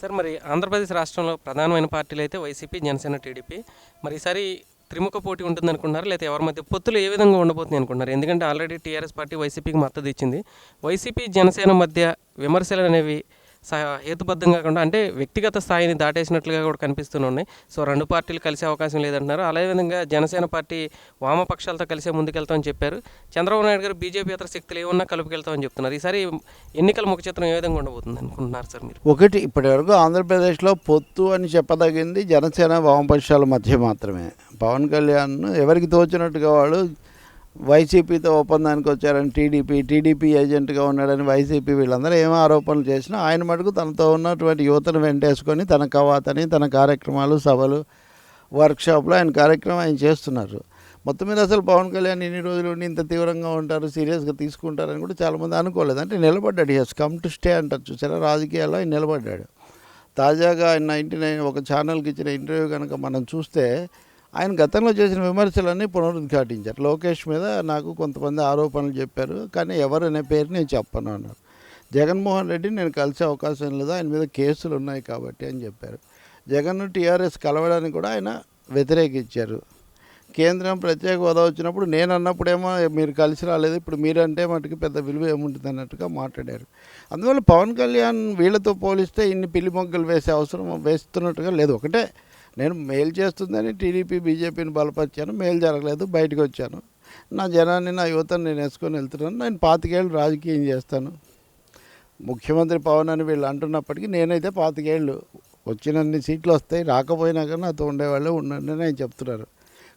Sir మరి ఆంధ్రప్రదేశ్ రాష్ట్రంలో ప్రధానమైన పార్టీలు అయితే వైసీపీ జనసేన టీడీపీ. మరి ఈసారి త్రిముఖ పోటీ ఉంటుంది అనుకున్నారు లేదా ఎవరి మధ్య పొత్తులు ఏ విధంగా ఉండబోతుంది అనుకుంటున్నారు? ఎందుకంటే ఆల్రెడీ టీఆర్ఎస్ పార్టీ వైసీపీకి మద్దతు ఇచ్చింది. వైసీపీ జనసేన మధ్య విమర్శలు అనేవి స- హేతుబద్ధంగా కాకుండా అంటే వ్యక్తిగత స్థాయిని దాటేసినట్లుగా కూడా కనిపిస్తున్నాయి ఉన్నాయి. సో రెండు పార్టీలు కలిసే అవకాశం లేదంటున్నారు. అదేవిధంగా జనసేన పార్టీ వామపక్షాలతో కలిసే ముందుకెళ్తామని చెప్పారు. చంద్రబాబు నాయుడు గారు బీజేపీ ఇతర శక్తులు ఏమన్నా కలుపుకెళ్తామని చెప్తున్నారు. ఈసారి ఎన్నికల ముఖ చిత్రం ఏ విధంగా ఉండబోతుంది అనుకుంటున్నారు సార్ మీరు? ఒకటి ఇప్పటివరకు ఆంధ్రప్రదేశ్లో పొత్తు అని చెప్పదగింది జనసేన వామపక్షాల మధ్య మాత్రమే. పవన్ కళ్యాణ్ ఎవరికి తోచినట్టుగా వాళ్ళు వైసీపీతో ఒప్పందానికి వచ్చారని టీడీపీ టీడీపీ ఏజెంట్గా ఉన్నాడని వైసీపీ వీళ్ళందరూ ఏం ఆరోపణలు చేసినా ఆయన మటుకు తనతో ఉన్నటువంటి యువతను వెంటేసుకొని తన కవాతని తన కార్యక్రమాలు సభలు వర్క్షాప్లో ఆయన కార్యక్రమం ఆయన చేస్తున్నారు. మొత్తం మీద అసలు పవన్ కళ్యాణ్ ఇన్ని రోజులు ఉండి ఇంత తీవ్రంగా ఉంటారు సీరియస్గా తీసుకుంటారని కూడా చాలామంది అనుకోలేదు. అంటే నిలబడ్డాడు హెస్ కమ్ టు స్టే అంటారు చూసారా? రాజకీయాల్లో ఆయన నిలబడ్డాడు. తాజాగా ఆయన నైంటీ నైన్ ఒక ఛానల్కి ఇచ్చిన ఇంటర్వ్యూ కనుక మనం చూస్తే ఆయన గతంలో చేసిన విమర్శలన్నీ పునరుద్ఘాటించారు. లోకేష్ మీద నాకు కొంతమంది ఆరోపణలు చెప్పారు. కానీ ఎవరనే పేరు నేను చెప్పను అన్నారు. జగన్మోహన్ రెడ్డి నేను కలిసే అవకాశం లేదు. ఆయన మీద కేసులు ఉన్నాయి కాబట్టి అని చెప్పారు. జగన్ టీఆర్ఎస్ కలవడానికి కూడా ఆయన వ్యతిరేకించారు. కేంద్రం ప్రత్యేక హోదా వచ్చినప్పుడు నేను అన్నప్పుడేమో మీరు కలిసి రాలేదు. ఇప్పుడు మీరంటే మటుకు పెద్ద విలువ ఏముంటుంది అన్నట్టుగా మాట్లాడారు. అందువల్ల పవన్ కళ్యాణ్ వీళ్ళతో పోలిస్తే ఇన్ని పిల్లి మొగ్గలు వేసే అవసరం వేస్తున్నట్టుగా లేదు. ఒకటే నేను మేలు చేస్తుందని టీడీపీ బీజేపీని బలపరిచాను మేలు జరగలేదు బయటకు వచ్చాను. నా జనాన్ని నా యువతను నేను వేసుకొని వెళ్తున్నాను. నేను పాతికేళ్ళు రాజకీయం చేస్తాను. ముఖ్యమంత్రి పవన్ అని వీళ్ళు అంటున్నప్పటికీ నేనైతే పాతికేళ్ళు వచ్చినన్ని సీట్లు వస్తాయి రాకపోయినా కానీ నాతో ఉండేవాళ్ళే ఉండండి అని ఆయన చెప్తున్నారు.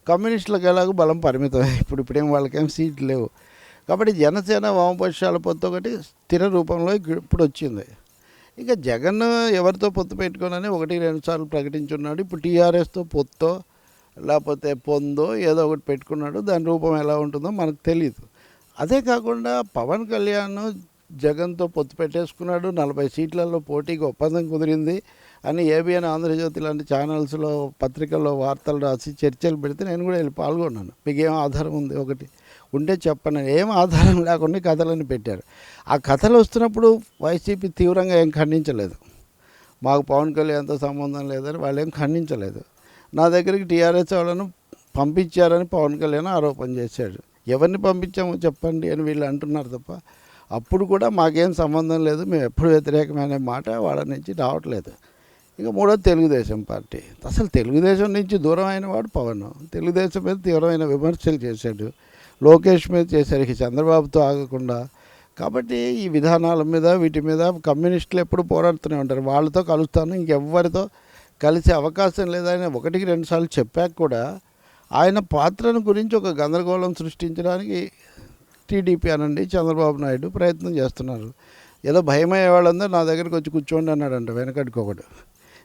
కమ్యూనిస్టులకు ఎలాగో బలం పరిమితం ఇప్పుడు ఇప్పుడేం వాళ్ళకేం సీట్లు లేవు. కాబట్టి జనసేన వామపక్షాల పొత్తు ఒకటి స్థిర రూపంలో ఇప్పుడు వచ్చింది. ఇక జగన్ ఎవరితో పొత్తు పెట్టుకోనని ఒకటి రెండు సార్లు ప్రకటించున్నాడు. ఇప్పుడు టీఆర్ఎస్తో పొత్తో లేకపోతే పొందో ఏదో ఒకటి పెట్టుకున్నాడు. దాని రూపం ఎలా ఉంటుందో మనకు తెలియదు అదే కాకుండా పవన్ కళ్యాణ్ జగన్తో పొత్తు పెట్టేసుకున్నాడు. నలభై సీట్లలో పోటీకి ఒప్పందం కుదిరింది అని ఏబిఎన్ ఆంధ్రజ్యోతి లాంటి ఛానల్స్లో పత్రికల్లో వార్తలు రాసి చర్చలు పెడితే నేను కూడా వెళ్ళి పాల్గొన్నాను. మీకు ఏం ఆధారం ఉంది ఒకటి? ఉంటే చెప్పండి ఏం ఆధారం లేకుండా కథలను కథలని పెట్టారు. ఆ కథలు వస్తున్నప్పుడు వైసీపీ తీవ్రంగా ఏం ఖండించలేదు. మాకు పవన్ కళ్యాణ్తో సంబంధం లేదని వాళ్ళు ఏం ఖండించలేదు. నా దగ్గరికి టీఆర్ఎస్ వాళ్ళను పంపించారని పవన్ కళ్యాణ్ ఆరోపణ చేశాడు. ఎవరిని పంపించామో చెప్పండి అని వీళ్ళు అంటున్నారు తప్ప అప్పుడు కూడా మాకేం సంబంధం లేదు. మేము ఎప్పుడు వ్యతిరేకమైన మాట వాళ్ళ నుంచి రావట్లేదు. ఇక మూడో తెలుగుదేశం పార్టీ. అసలు తెలుగుదేశం నుంచి దూరం అయిన వాడు పవన్. తెలుగుదేశం మీద తీవ్రమైన విమర్శలు చేశాడు. లోకేష్ మీద చేశారు చంద్రబాబుతో ఆగకుండా. కాబట్టి ఈ విధానాల మీద వీటి మీద కమ్యూనిస్టులు ఎప్పుడు పోరాడుతూనే ఉంటారు. వాళ్ళతో కలుస్తాను ఇంకెవ్వరితో కలిసే అవకాశం లేదని ఒకటికి రెండుసార్లు చెప్పాక కూడా ఆయన పాత్రను గురించి ఒక గందరగోళం సృష్టించడానికి టీడీపీ అనండి చంద్రబాబు నాయుడు ప్రయత్నం చేస్తున్నారు. ఏదో భయమయ్యే వాళ్ళందరూ నా దగ్గరికి వచ్చి కూర్చోండి అన్నాడంట వెనకటికి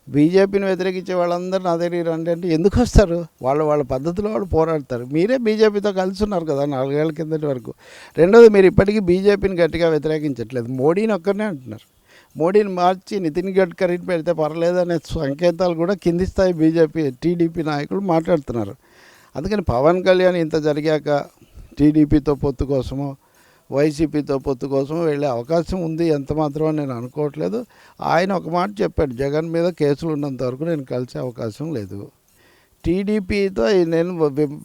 బీజేపీని వ్యతిరేకించే వాళ్ళందరూ నా దగ్గర రండి అంటే ఎందుకు వస్తారు? వాళ్ళు వాళ్ళ పద్ధతిలో వాళ్ళు పోరాడతారు. మీరే బీజేపీతో కలిసి ఉన్నారు కదా నాలుగేళ్ళ కిందటి వరకు. రెండోది మీరు ఇప్పటికీ బీజేపీని గట్టిగా వ్యతిరేకించట్లేదు. మోడీని ఒక్కరినే అంటున్నారు. మోడీని మార్చి నితిన్ గడ్కరీని పెడితే పర్లేదనే సంకేతాలు కూడా కింది స్థాయి బీజేపీ టీడీపీ నాయకులు మాట్లాడుతున్నారు. అందుకని పవన్ కళ్యాణ్ ఇంత జరిగాక టీడీపీతో పొత్తు కోసమో వైసీపీతో పొత్తు కోసం వెళ్ళే అవకాశం ఉంది ఎంత మాత్రం నేను అనుకోవట్లేదు. ఆయన ఒక మాట చెప్పాడు జగన్ మీద కేసులు ఉన్నంత వరకు నేను కలిసే అవకాశం లేదు. టీడీపీతో నేను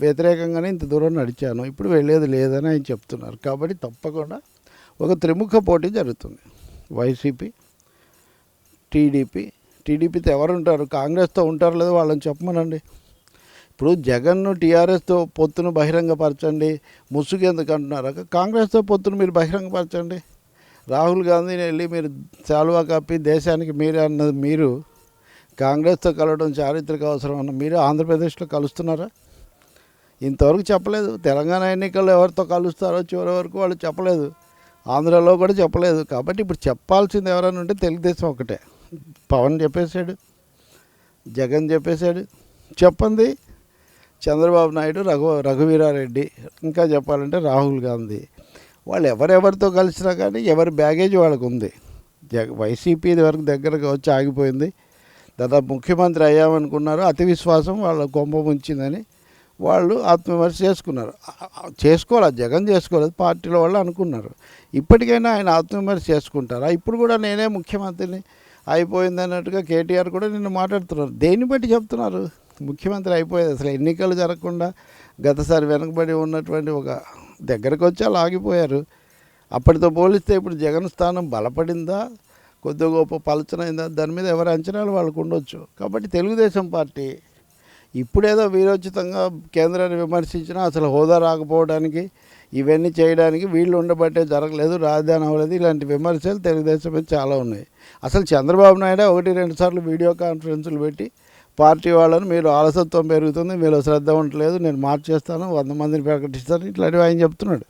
వ్యతిరేకంగానే ఇంత దూరం నడిచాను ఇప్పుడు వెళ్ళేది లేదని ఆయన చెప్తున్నారు. కాబట్టి తప్పకుండా ఒక త్రిముఖ పోటీ జరుగుతుంది. వైసీపీ టీడీపీ టీడీపీతో ఎవరు ఉంటారు కాంగ్రెస్తో ఉంటారు లేదో వాళ్ళని చెప్పమనండి. ఇప్పుడు జగన్ను టీఆర్ఎస్తో పొత్తును బహిరంగపరచండి ముసుగు ఎందుకు అంటున్నారు? కాంగ్రెస్తో పొత్తును మీరు బహిరంగపరచండి. రాహుల్ గాంధీని వెళ్ళి మీరు చాలువా కప్పి దేశానికి మీరే అన్నది మీరు కాంగ్రెస్తో కలవడం చారిత్రక అవసరం అన్న మీరు ఆంధ్రప్రదేశ్లో కలుస్తున్నారా? ఇంతవరకు చెప్పలేదు. తెలంగాణ ఎన్నికల్లో ఎవరితో కలుస్తారో చివరి వరకు వాళ్ళు చెప్పలేదు. ఆంధ్రాలో కూడా చెప్పలేదు. కాబట్టి ఇప్పుడు చెప్పాల్సింది ఎవరైనా ఉంటే తెలుగుదేశం ఒకటే. పవన్ చెప్పేశాడు. జగన్ చెప్పేశాడు. చెప్పండి. చంద్రబాబు నాయుడు రఘు రఘువీరారెడ్డి ఇంకా చెప్పాలంటే రాహుల్ గాంధీ. వాళ్ళు ఎవరెవరితో కలిసినా కానీ ఎవరి బ్యాగేజ్ వాళ్ళకు ఉంది జగ వైసీపీ వరకు దగ్గరకు వచ్చి ఆగిపోయింది. దాదాపు ముఖ్యమంత్రి అయ్యామనుకున్నారు. అతి విశ్వాసం వాళ్ళ కొంప ముంచిందని వాళ్ళు ఆత్మవిమర్శ చేసుకున్నారు. ఆ- చేసుకోవాలి జగన్ చేసుకోలేదు పార్టీలో వాళ్ళు అనుకున్నారు. ఇప్పటికైనా ఆయన ఆత్మవిమర్శ చేసుకుంటారా? ఇప్పుడు కూడా నేనే ముఖ్యమంత్రిని అయిపోయింది అన్నట్టుగా కేటీఆర్ కూడా నిన్ను మాట్లాడుతున్నారు. దేన్ని బట్టి చెప్తున్నారు? ముఖ్యమంత్రి అయిపోయేది. అసలు ఎన్నికలు జరగకుండా గతసారి వెనకబడి ఉన్నటువంటి ఒక దగ్గరకు వచ్చి అలా ఆగిపోయారు. అప్పటితో పోలిస్తే ఇప్పుడు జగన్ స్థానం బలపడిందా? కొద్ది గొప్ప పలచనైందా? దాని మీద ఎవరి అంచనాలు వాళ్ళకు ఉండొచ్చు. కాబట్టి తెలుగుదేశం పార్టీ ఇప్పుడేదో వీరోచితంగా కేంద్రాన్ని విమర్శించినా అసలు హోదా రాకపోవడానికి ఇవన్నీ చేయడానికి వీళ్ళు ఉండబట్టే జరగలేదు రాజధాని అవ్వలేదు. ఇలాంటి విమర్శలు తెలుగుదేశం మీద చాలా ఉన్నాయి. అసలు చంద్రబాబు నాయుడు ఒకటి రెండు సార్లు వీడియో కాన్ఫరెన్సులు పెట్టి పార్టీ వాళ్ళని మీరు ఆలసత్వం పెరుగుతుంది మీరు శ్రద్ధ ఉండట్లేదు నేను మార్చేస్తాను వంద మందిని ప్రకటిస్తాను ఇట్లాంటివి ఆయన చెప్తున్నాడు.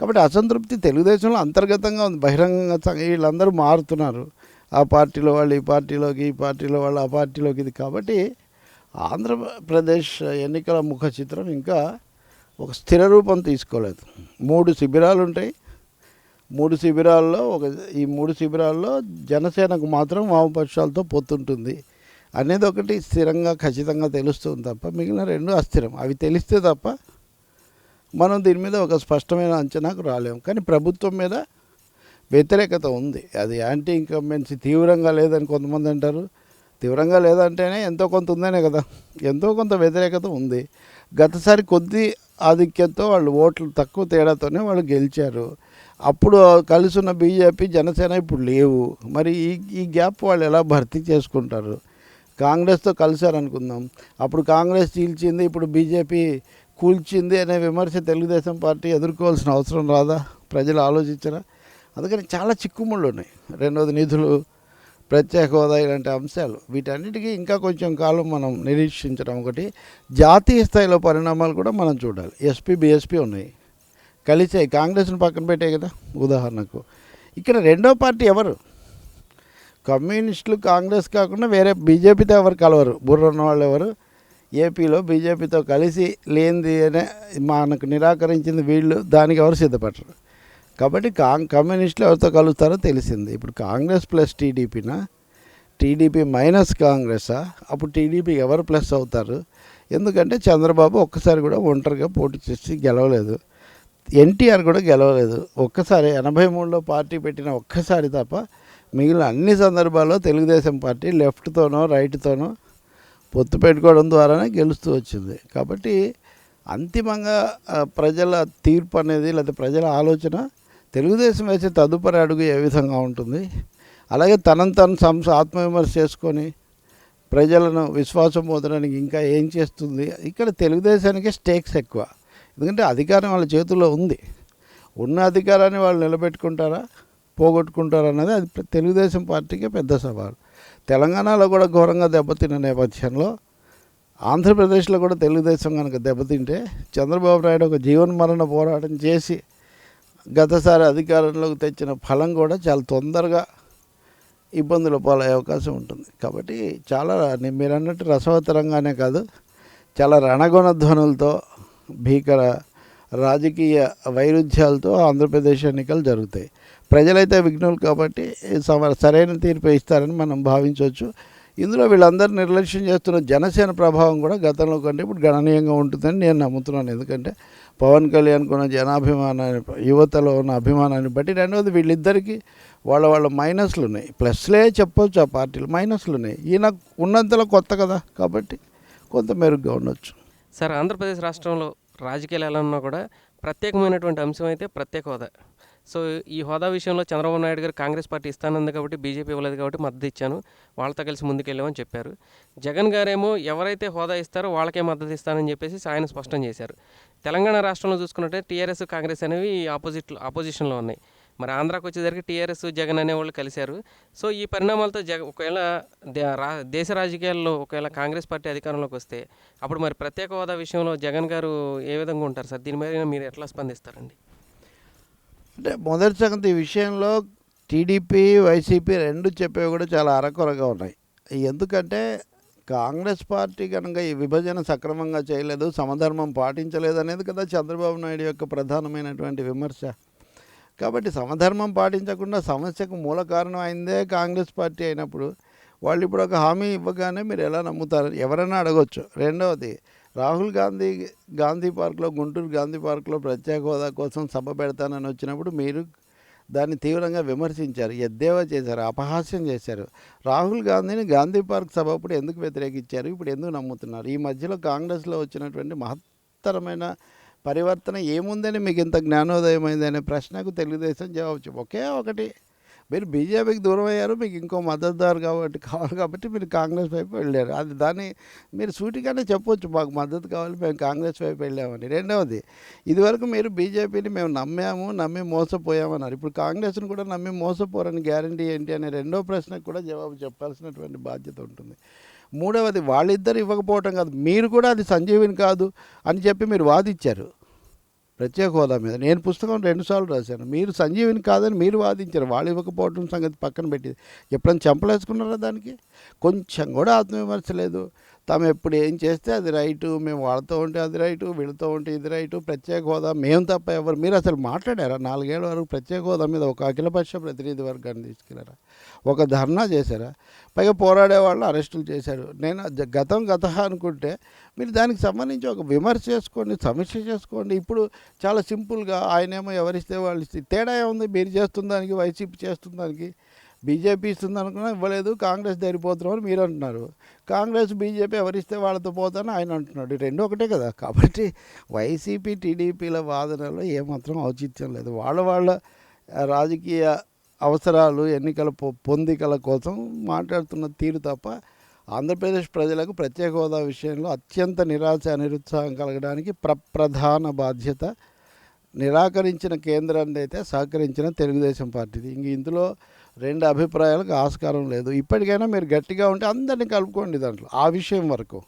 కాబట్టి అసంతృప్తి తెలుగుదేశంలో అంతర్గతంగా ఉంది. బహిరంగంగా వీళ్ళందరూ మారుతున్నారు. ఆ పార్టీలో వాళ్ళు ఈ పార్టీలోకి ఈ పార్టీలో వాళ్ళు ఆ పార్టీలోకి ఇది. కాబట్టి ఆంధ్రప్రదేశ్ ఎన్నికల ముఖ చిత్రం ఇంకా ఒక స్థిర రూపం తీసుకోలేదు. మూడు శిబిరాలు ఉంటాయి. మూడు శిబిరాల్లో ఒక ఈ మూడు శిబిరాల్లో జనసేనకు మాత్రం వామపక్షాలతో పొత్తుంటుంది. అనేది ఒకటి స్థిరంగా ఖచ్చితంగా తెలుస్తుంది తప్ప మిగిలిన రెండు అస్థిరం. అవి తెలిస్తే తప్ప మనం దీని మీద ఒక స్పష్టమైన అంచనాకు రాలేము. కానీ ప్రభుత్వం మీద వ్యతిరేకత ఉంది. అది యాంటీ ఇన్కంబెన్సీ తీవ్రంగా లేదని కొంతమంది అంటారు. తీవ్రంగా లేదంటేనే ఎంతో కొంత ఉందనే కదా. ఎంతో కొంత వ్యతిరేకత ఉంది. గతసారి కొద్ది ఆధిక్యంతో వాళ్ళు ఓట్లు తక్కువ తేడాతోనే వాళ్ళు గెలిచారు. అప్పుడు కలిసి ఉన్న బీజేపీ జనసేన ఇప్పుడు లేవు. మరి ఈ ఈ గ్యాప్ వాళ్ళు ఎలా భర్తీ చేసుకుంటారు? కాంగ్రెస్తో కలిశారనుకుందాం. అప్పుడు కాంగ్రెస్ చీల్చింది ఇప్పుడు బీజేపీ కూల్చింది అనే విమర్శ తెలుగుదేశం పార్టీ ఎదుర్కోవాల్సిన అవసరం రాదా? ప్రజలు ఆలోచించరా? అందుకని చాలా చిక్కుముళ్ళు ఉన్నాయి. రెండవది నిధులు ప్రత్యేక హోదా ఇలాంటి అంశాలు. వీటన్నిటికీ ఇంకా కొంచెం కాలం మనం నిరీక్షించడం ఒకటి. జాతీయ స్థాయిలో పరిణామాలు కూడా మనం చూడాలి. ఎస్పీ బీఎస్పీ ఉన్నాయి. కలిసాయి కాంగ్రెస్ని పక్కన పెట్టే కదా ఉదాహరణకు. ఇక్కడ రెండో పార్టీ ఎవరు? కమ్యూనిస్టులు కాంగ్రెస్ కాకుండా వేరే బీజేపీతో ఎవరు కలవరు. బుర్ర ఉన్న వాళ్ళు ఎవరు? ఏపీలో బీజేపీతో కలిసి లేనిది అనే మనకు నిరాకరించింది వీళ్ళు దానికి ఎవరు సిద్ధపడరు. కాబట్టి కాం కమ్యూనిస్టులు ఎవరితో కలుస్తారో తెలిసింది. ఇప్పుడు కాంగ్రెస్ ప్లస్ టీడీపీనా? టీడీపీ మైనస్ కాంగ్రెసా? అప్పుడు టీడీపీ ఎవరు ప్లస్ అవుతారు? ఎందుకంటే చంద్రబాబు ఒక్కసారి కూడా ఒంటరిగా పోటీ చేసి గెలవలేదు. ఎన్టీఆర్ కూడా గెలవలేదు. ఒక్కసారి ఎనభై మూడులో పార్టీ పెట్టిన ఒక్కసారి తప్ప మిగిలిన అన్ని సందర్భాల్లో తెలుగుదేశం పార్టీ లెఫ్ట్తోనో రైట్తోనో పొత్తు పెట్టుకోవడం ద్వారానే గెలుస్తూ వచ్చింది. కాబట్టి అంతిమంగా ప్రజల తీర్పు అనేది లేదా ప్రజల ఆలోచన తెలుగుదేశం వేసే తదుపరి అడుగు ఏ విధంగా ఉంటుంది? అలాగే తనను తను సంస ఆత్మవిమర్శ చేసుకొని ప్రజలను విశ్వాసం పొందడానికి ఇంకా ఏం చేస్తుంది? ఇక్కడ తెలుగుదేశానికి స్టేక్స్ ఎక్కువ. ఎందుకంటే అధికారం వాళ్ళ చేతుల్లో ఉంది. ఉన్న అధికారాన్ని వాళ్ళు నిలబెట్టుకుంటారా? పోగొట్టుకుంటారు అన్నది అది తెలుగుదేశం పార్టీకే పెద్ద సవాలు. తెలంగాణలో కూడా ఘోరంగా దెబ్బతిన్న నేపథ్యంలో ఆంధ్రప్రదేశ్లో కూడా తెలుగుదేశం కనుక దెబ్బతింటే చంద్రబాబు నాయుడు ఒక జీవన మరణ పోరాటం చేసి గతసారి అధికారంలోకి తెచ్చిన ఫలం కూడా చాలా తొందరగా ఇబ్బందులు పాలయ్యే అవకాశం ఉంటుంది. కాబట్టి చాలా మీరు అన్నట్టు రసవత్తరంగానే కాదు చాలా రణగుణ ధ్వనులతో భీకర రాజకీయ వైరుధ్యాలతో ఆంధ్రప్రదేశ్ ఎన్నికలు జరుగుతాయి. ప్రజలైతే విఘ్నులు కాబట్టి సరైన తీర్పు ఇస్తారని మనం భావించవచ్చు. ఇందులో వీళ్ళందరూ నిర్లక్ష్యం చేస్తున్న జనసేన ప్రభావం కూడా గతంలో కంటే ఇప్పుడు గణనీయంగా ఉంటుందని నేను నమ్ముతున్నాను. ఎందుకంటే పవన్ కళ్యాణ్ కొన్న జనాభిమానాన్ని యువతలో ఉన్న అభిమానాన్ని బట్టి రెండవది వీళ్ళిద్దరికీ వాళ్ళ వాళ్ళ మైనస్లు ఉన్నాయి. ప్లస్లే చెప్పొచ్చు ఆ పార్టీలు మైనస్లు ఉన్నాయి. ఈయన ఉన్నంతలో కొత్త కదా కాబట్టి కొంత మెరుగ్గా ఉండొచ్చు. సార్ ఆంధ్రప్రదేశ్ రాష్ట్రంలో రాజకీయాలు ఎలా ఉన్నా కూడా ప్రత్యేకమైనటువంటి అంశం అయితే ప్రత్యేక హోదా. సో ఈ హోదా విషయంలో చంద్రబాబు నాయుడు గారు కాంగ్రెస్ పార్టీ ఇస్తానంది కాబట్టి బీజేపీ ఇవ్వలేదు కాబట్టి మద్దతు ఇచ్చాను. వాళ్ళతో కలిసి ముందుకెళ్ళామని చెప్పారు. జగన్ గారేమో ఎవరైతే హోదా ఇస్తారో వాళ్ళకే మద్దతు ఇస్తానని చెప్పేసి ఆయన స్పష్టం చేశారు. తెలంగాణ రాష్ట్రంలో చూసుకున్నట్టే టీఆర్ఎస్ కాంగ్రెస్ అనేవి ఆపోజిట్ ఆపోజిషన్లో ఉన్నాయి. మరి ఆంధ్రాకి వచ్చేసరికి టీఆర్ఎస్ జగన్ అనేవాళ్ళు కలిశారు. సో ఈ పరిణామాలతో జగ ఒకవేళ దే- రా దేశ రాజకీయాల్లో ఒకవేళ కాంగ్రెస్ పార్టీ అధికారంలోకి వస్తే అప్పుడు మరి ప్రత్యేక హోదా విషయంలో జగన్ గారు ఏ విధంగా ఉంటారు సార్? దీని మీద మీరు ఎట్లా స్పందిస్తారండి? అంటే మొదటి సంగతి ఈ విషయంలో టీడీపీ వైసీపీ రెండు చెప్పేవి కూడా చాలా అరకొరగా ఉన్నాయి. ఎందుకంటే కాంగ్రెస్ పార్టీ కనుక ఈ విభజన సక్రమంగా చేయలేదు సమధర్మం పాటించలేదు అనేది కదా చంద్రబాబు నాయుడు యొక్క ప్రధానమైనటువంటి విమర్శ. కాబట్టి సమధర్మం పాటించకుండా సమస్యకు మూల కారణం అయిందే కాంగ్రెస్ పార్టీ అయినప్పుడు. వాళ్ళు ఇప్పుడు ఒక హామీ ఇవ్వగానే మీరు ఎలా నమ్ముతారు? ఎవరైనా అడగొచ్చు. రెండవది రాహుల్ గాంధీ గాంధీ పార్క్లో గుంటూరు గాంధీ పార్క్లో ప్రత్యేక హోదా కోసం సభ పెడతానని వచ్చినప్పుడు మీరు దాన్ని తీవ్రంగా విమర్శించారు ఎద్దేవా చేశారు అపహాస్యం చేశారు. రాహుల్ గాంధీని గాంధీ పార్క్ సభ అప్పుడు ఎందుకు వ్యతిరేకించారు? ఇప్పుడు ఎందుకు నమ్ముతున్నారు? ఈ మధ్యలో కాంగ్రెస్లో వచ్చినటువంటి మహత్తరమైన పరివర్తన ఏముందని మీకు ఇంత జ్ఞానోదయం అయింది అనే ప్రశ్నకు తెలుగుదేశం జవాబు ఒకే ఒకటి మీరు బీజేపీకి దూరం అయ్యారు మీకు ఇంకో మద్దతుదారు కాబట్టి కావాలి కాబట్టి మీరు కాంగ్రెస్ వైపు వెళ్ళారు. అది దాన్ని మీరు సూటిగానే చెప్పొచ్చు మాకు మద్దతు కావాలి మేము కాంగ్రెస్ వైపు వెళ్ళామని. రెండవది ఇదివరకు మీరు బీజేపీని మేము నమ్మాము నమ్మి మోసపోయామన్నారు. ఇప్పుడు కాంగ్రెస్ని కూడా నమ్మి మోసపోరని గ్యారంటీ ఏంటి అనే రెండో ప్రశ్నకు కూడా జవాబు చెప్పాల్సినటువంటి బాధ్యత ఉంటుంది. మూడవది వాళ్ళిద్దరు ఇవ్వకపోవటం కాదు మీరు కూడా అది సంజీవిని కాదు అని చెప్పి మీరు వాదిచ్చారు. ప్రత్యేక హోదా మీద. నేను పుస్తకం రెండుసార్లు రాశాను. మీరు సంజీవిని కాదని మీరు వాదించారు. వాళ్ళు ఇవ్వకపోవడం సంగతి పక్కన పెట్టి ఎప్పుడైనా చంపలేసుకున్నారా దానికి? కొంచెం కూడా ఆత్మవిమర్శ లేదు. తాము ఎప్పుడు ఏం చేస్తే అది రైటు మేము వాళ్ళతో ఉంటే అది రైటు వీళ్ళతో ఉంటే ఇది రైటు ప్రత్యేక హోదా మేము తప్ప ఎవరు. మీరు అసలు మాట్లాడారా? నాలుగేళ్ళ వరకు ప్రత్యేక హోదా మీద ఒక అఖిలపక్ష ప్రతినిధి వర్గాన్ని తీసుకెళ్ళారా? ఒక ధర్నా చేశారా? పైగా పోరాడే వాళ్ళు అరెస్టులు చేశారు. నేను గతం గత అనుకుంటే మీరు దానికి సంబంధించి ఒక విమర్శ చేసుకోండి సమీక్ష చేసుకోండి. ఇప్పుడు చాలా సింపుల్గా ఆయనేమో ఎవరిస్తే వాళ్ళు ఇస్తే తేడా ఏముంది? మీరు చేస్తున్న దానికి వైసీపీ చేస్తున్న దానికి బీజేపీ ఇస్తుంది అనుకున్నా ఇవ్వలేదు కాంగ్రెస్ దగ్గరిపోతున్నామని మీరు అంటున్నారు. కాంగ్రెస్ బీజేపీ ఎవరిస్తే వాళ్ళతో పోతానని ఆయన అంటున్నాడు. రెండు ఒకటే కదా. కాబట్టి వైసీపీ టీడీపీల వాదనలో ఏమాత్రం ఔచిత్యం లేదు. వాళ్ళ వాళ్ళ రాజకీయ అవసరాలు ఎన్నికల పొ- పొందికల కోసం మాట్లాడుతున్న తీరు తప్ప ఆంధ్రప్రదేశ్ ప్రజలకు ప్రత్యేక హోదా విషయంలో అత్యంత నిరాశ నిరుత్సాహం కలగడానికి ప్రప్రధాన బాధ్యత నిరాకరించిన కేంద్రాన్ని అయితే సహకరించిన తెలుగుదేశం పార్టీది. ఇంక ఇందులో రెండు అభిప్రాయాలకు ఆస్కారం లేదు. ఇప్పటికైనా మీరు గట్టిగా ఉంటే అందరినీ కలుపుకోండి దాంట్లో ఆ విషయం వరకు.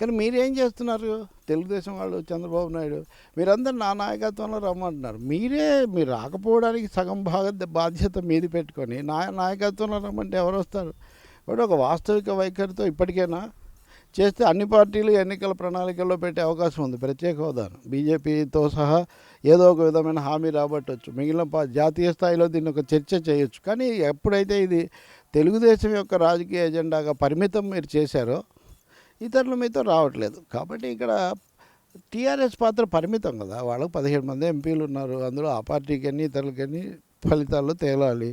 కానీ మీరేం చేస్తున్నారు? తెలుగుదేశం వాళ్ళు చంద్రబాబు నాయుడు మీరందరూ నా నాయకత్వంలో రమ్మంటున్నారు. మీరే మీరు రాకపోవడానికి సగం భాగ బాధ్యత మీది పెట్టుకొని నా నాయకత్వంలో రమ్మంటే ఎవరు వస్తారు? కాబట్టి ఒక వాస్తవిక వైఖరితో ఇప్పటికైనా చేస్తే అన్ని పార్టీలు ఎన్నికల ప్రణాళికల్లో పెట్టే అవకాశం ఉంది ప్రత్యేక హోదాను బీజేపీతో సహా ఏదో ఒక విధమైన హామీ రాబట్టవచ్చు మిగిలిన పా జాతీయ స్థాయిలో దీన్ని ఒక చర్చ చేయొచ్చు. కానీ ఎప్పుడైతే ఇది తెలుగుదేశం యొక్క రాజకీయ ఎజెండాగా పరిమితం మీరు చేశారో ఇతరులు మీతో రావట్లేదు. కాబట్టి ఇక్కడ టీఆర్ఎస్ పాత్ర పరిమితం కదా. వాళ్ళకు పదిహేడు మంది ఎంపీలు ఉన్నారు అందులో ఆ పార్టీకి ఎన్ని ఇతరులకని ఫలితాల్లో తేలాలి?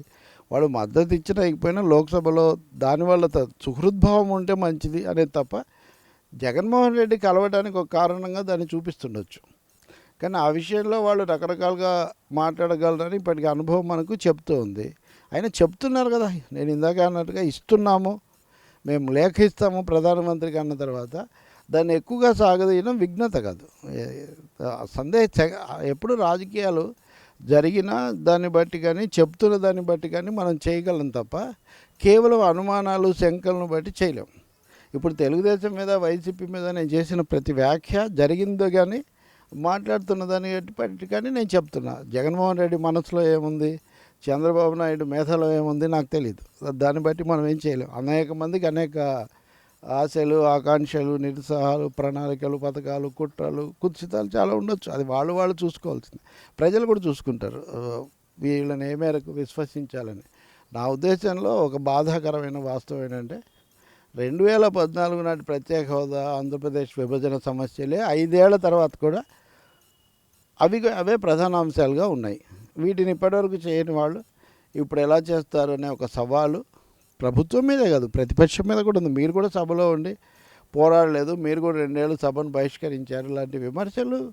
వాడు మద్దతు ఇచ్చినా ఇకపోయినా లోక్సభలో దానివల్ల త- సుహృద్భావం ఉంటే మంచిది అనేది తప్ప జగన్మోహన్ రెడ్డి కలవడానికి ఒక కారణంగా దాన్ని చూపిస్తుండొచ్చు. కానీ ఆ విషయంలో వాళ్ళు రకరకాలుగా మాట్లాడగలరని ఇప్పటికి అనుభవం మనకు చెప్తూ ఉంది. అయినా చెప్తున్నారు కదా నేను ఇందాక అన్నట్టుగా ఇస్తున్నాము మేము లేఖ ఇస్తాము ప్రధానమంత్రికి అన్న తర్వాత దాన్ని ఎక్కువగా సాగదీయడం విఘ్నత కాదు. సందేహ ఎప్పుడు రాజకీయాలు జరిగిన దాన్ని బట్టి కానీ చెప్తున్న దాన్ని బట్టి కానీ మనం చేయగలం తప్ప కేవలం అనుమానాలు శంకలను బట్టి చేయలేం. ఇప్పుడు తెలుగుదేశం మీద వైసీపీ మీద నేను చేసిన ప్రతి వ్యాఖ్య జరిగిందో కానీ మాట్లాడుతున్న దాన్ని బట్టి కానీ నేను చెప్తున్నా. జగన్మోహన్ రెడ్డి మనసులో ఏముంది? చంద్రబాబు నాయుడు మేధలో ఏముంది? నాకు తెలియదు దాన్ని బట్టి మనం ఏం చేయలేం. అనేక మందికి అనేక ఆశలు ఆకాంక్షలు నిరుత్సాహాలు ప్రణాళికలు పథకాలు కుట్రలు కుత్సితాలు చాలా ఉండొచ్చు. అది వాళ్ళు వాళ్ళు చూసుకోవాల్సింది. ప్రజలు కూడా చూసుకుంటారు. వీళ్ళని ఏ మేరకు విశ్వసించాలని. నా ఉద్దేశంలో ఒక బాధాకరమైన వాస్తవం ఏంటంటే రెండు వేల పద్నాలుగు నాటి ప్రత్యేక హోదా ఆంధ్రప్రదేశ్ విభజన సమస్యలే ఐదేళ్ళ తర్వాత కూడా అవి అవే ప్రధాన అంశాలుగా ఉన్నాయి. వీటిని ఇప్పటివరకు చేయని వాళ్ళు ఇప్పుడు ఎలా చేస్తారు అనే ఒక సవాలు ప్రభుత్వం మీదే కాదు ప్రతిపక్షం మీద కూడా ఉంది. మీరు కూడా సభలో ఉండి పోరాడలేదు. మీరు కూడా రెండేళ్ళు సభను బహిష్కరించారు. ఇలాంటి విమర్శలు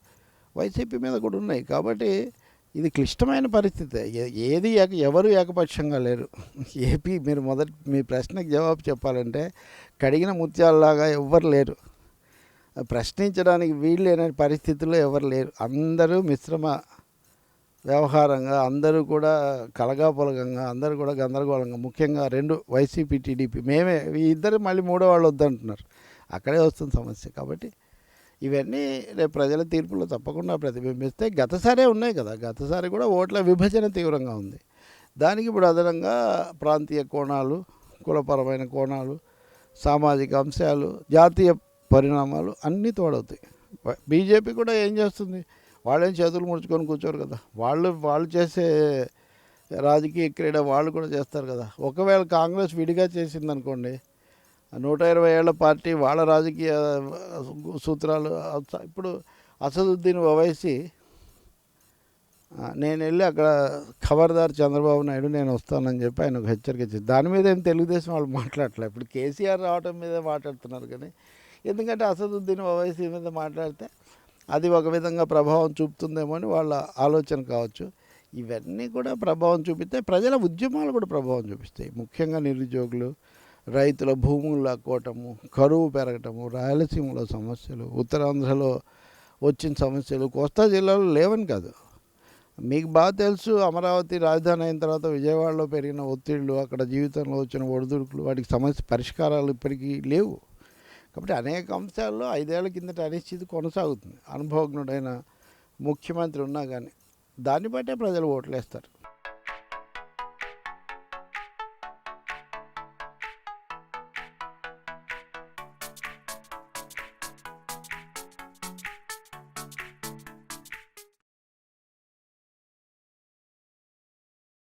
వైసీపీ మీద కూడా ఉన్నాయి. కాబట్టి ఇది క్లిష్టమైన పరిస్థితి. ఏది ఏక ఎవరు ఏకపక్షంగా లేరు. ఏపీ మీరు మొదటి మీ ప్రశ్నకు జవాబు చెప్పాలంటే కడిగిన ముత్యాలలాగా ఎవ్వరు లేరు. ప్రశ్నించడానికి వీలు లేని పరిస్థితుల్లో ఎవరు లేరు. అందరూ మిశ్రమ వ్యవహారంగా అందరూ కూడా కలగాపులగంగా అందరూ కూడా గందరగోళంగా ముఖ్యంగా రెండు వైసీపీ టీడీపీ మేమే ఇద్దరు మళ్ళీ మూడో వాళ్ళు వద్దంటున్నారు. అక్కడే వస్తుంది సమస్య. కాబట్టి ఇవన్నీ రేపు ప్రజల తీర్పులో తప్పకుండా ప్రతిబింబిస్తే గతసారే ఉన్నాయి కదా. గతసారి కూడా ఓట్ల విభజన తీవ్రంగా ఉంది. దానికి ఇప్పుడు అదనంగా ప్రాంతీయ కోణాలు కులపరమైన కోణాలు సామాజిక అంశాలు జాతీయ పరిణామాలు అన్నీ తోడవుతాయి. బీజేపీ కూడా ఏం చేస్తుంది? వాళ్ళేం చేతులు ముడుచుకొని కూర్చోరు కదా. వాళ్ళు వాళ్ళు చేసే రాజకీయ క్రీడ వాళ్ళు కూడా చేస్తారు కదా. ఒకవేళ కాంగ్రెస్ విడిగా చేసింది అనుకోండి నూట ఇరవై ఏళ్ళ పార్టీ వాళ్ళ రాజకీయ సూత్రాలు ఇప్పుడు అసదుద్దీన్ ఓవైసీ నేను వెళ్ళి అక్కడ ఖబర్దార్ చంద్రబాబు నాయుడు నేను వస్తానని చెప్పి ఆయన ఒక హెచ్చరిక ఇచ్చింది దాని మీద ఏం తెలుగుదేశం వాళ్ళు మాట్లాడలే ఇప్పుడు కేసీఆర్ రావడం మీద మాట్లాడుతున్నారు కానీ ఎందుకంటే అసదుద్దీన్ ఓవైసీ మీద మాట్లాడితే అది ఒక విధంగా ప్రభావం చూపుతుందేమో అని వాళ్ళ ఆలోచన కావచ్చు. ఇవన్నీ కూడా ప్రభావం చూపిస్తే ప్రజల ఉద్యమాలు కూడా ప్రభావం చూపిస్తాయి. ముఖ్యంగా నిరుద్యోగులు రైతుల భూములు లాక్కోవటము కరువు పెరగటము రాయలసీమలో సమస్యలు ఉత్తరాంధ్రలో వచ్చిన సమస్యలు కోస్తా జిల్లాలో లేవని కాదు. మీకు బాగా తెలుసు అమరావతి రాజధాని అయిన తర్వాత విజయవాడలో పెరిగిన ఒత్తిళ్ళు అక్కడ జీవితంలో వచ్చిన ఒడిదుడుకులు వాటికి సమస్య పరిష్కారాలు ఇప్పటికీ లేవు. కాబట్టి అనేక అంశాల్లో ఐదేళ్ళ కిందట అనిశ్చితి కొనసాగుతుంది. అనుభవజ్ఞుడైన ముఖ్యమంత్రి ఉన్నా కానీ దాన్ని బట్టే ప్రజలు ఓట్లేస్తారు.